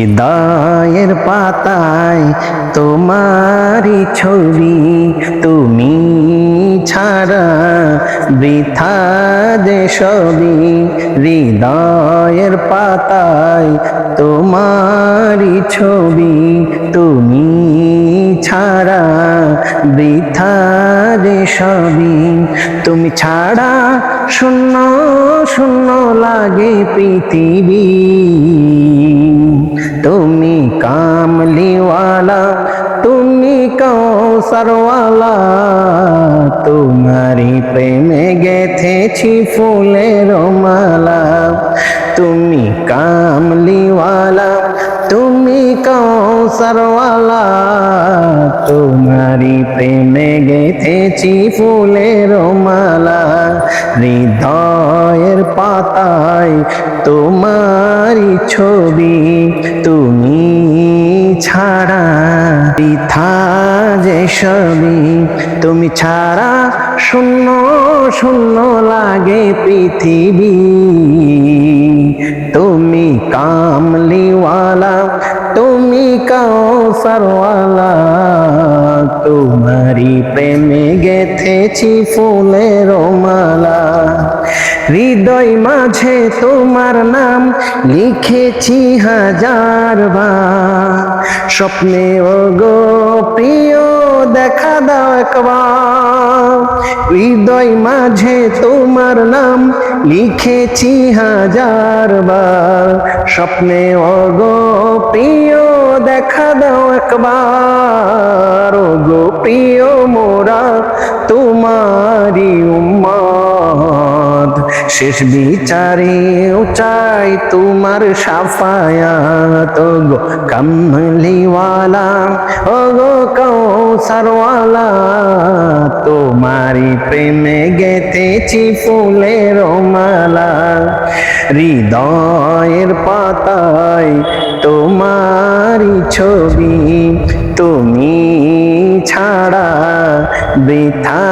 হৃদয়ের পাতায় তোমারই ছবি, তুমি ছাড়া বৃথা যে সবই। হৃদয়ের পাতায় তোমারই ছবি, তুমি ছাড়া বৃথা যে সবই। তুমি ছাড়া শূন্য শূন্য লাগে পৃথিবী। প্রেমে গেথেছি ফুলের মালা। তুমি কামলিওয়ালা, তুমি কৌসরওয়ালা তোমারি প্রেমে গেথেছি ফুলের মালা। হৃদয়ের পাতায় তোমারি ছবি। তুমি ছাড়া সবই তুমি ছাড়া শূন্য শূন্য লাগে পৃথিবী। তুমি কামলিওয়ালা, তুমি কাউসারওয়ালা। তোমারি প্রেমে গেথেছি ফুলের মালা। হৃদয় মাঝে তোমার নাম লিখেছি হাজার বার। স্বপ্নে ও গো প্রিয় দেখা দাও হৃদয় মাঝে তোমার নাম লিখেছি হাজার বার। স্বপ্নে অগ প্রিয়, দেখা দাও একবার। গো প্রিয় মোরা তোমারি উম্মত শেষ বিচারেও চাই তোমার সাফায়াত। গো কামলিওয়ালা ও গো কৌসরওয়ালা তোমারি প্রেমে গেতেছি ফুলের মালা। হৃদয়ের পাতায় তোমারি ছবি, তুমি ছাড়া বৃথা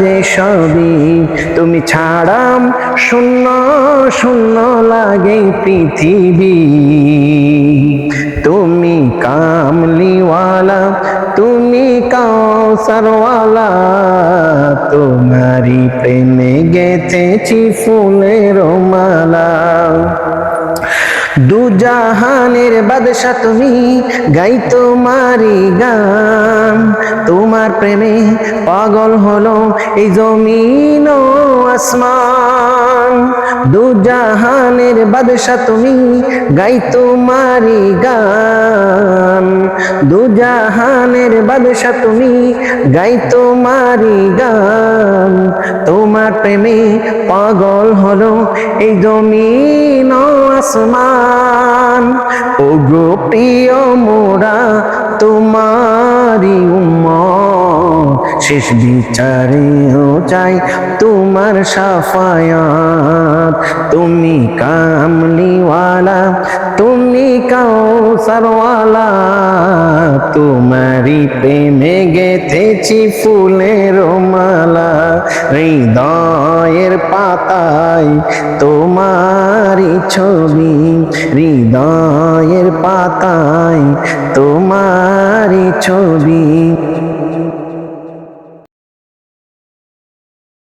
যে সবই। তুমি ছাড়াম শূন্য শূন্য লাগে পৃথিবী। তুমি কামলিওয়ালা, তুমি কাউসারওয়ালা। তোমারি প্রেমে গেথেছি ফুলের মালা। দুজাহানের বাদশা তুমি, গাই তোমারি গান। প্রেমে পাগল হলো এই জমিন আসমান। দুজাহানের বাদশা তুমি গাই তোমারি গান। দুজাহানের বাদশা তুমি গাই তোমারি গান। তোমার প্রেমে পাগল হলো এই জমিন আসমান। ও গো প্রিয় মোরা, তোমারি উম্মত। শেষ বিচারেও চাই তোমার সাফায়াত। তুমি কামলিওয়ালা তুমি কাউসারওয়ালা। তোমারি প্রেমে গেথেছি ফুলের মালা হৃদয়ের পাতায় তোমারি ছবি হৃদয়ের পাতায় তোমারি ছবি।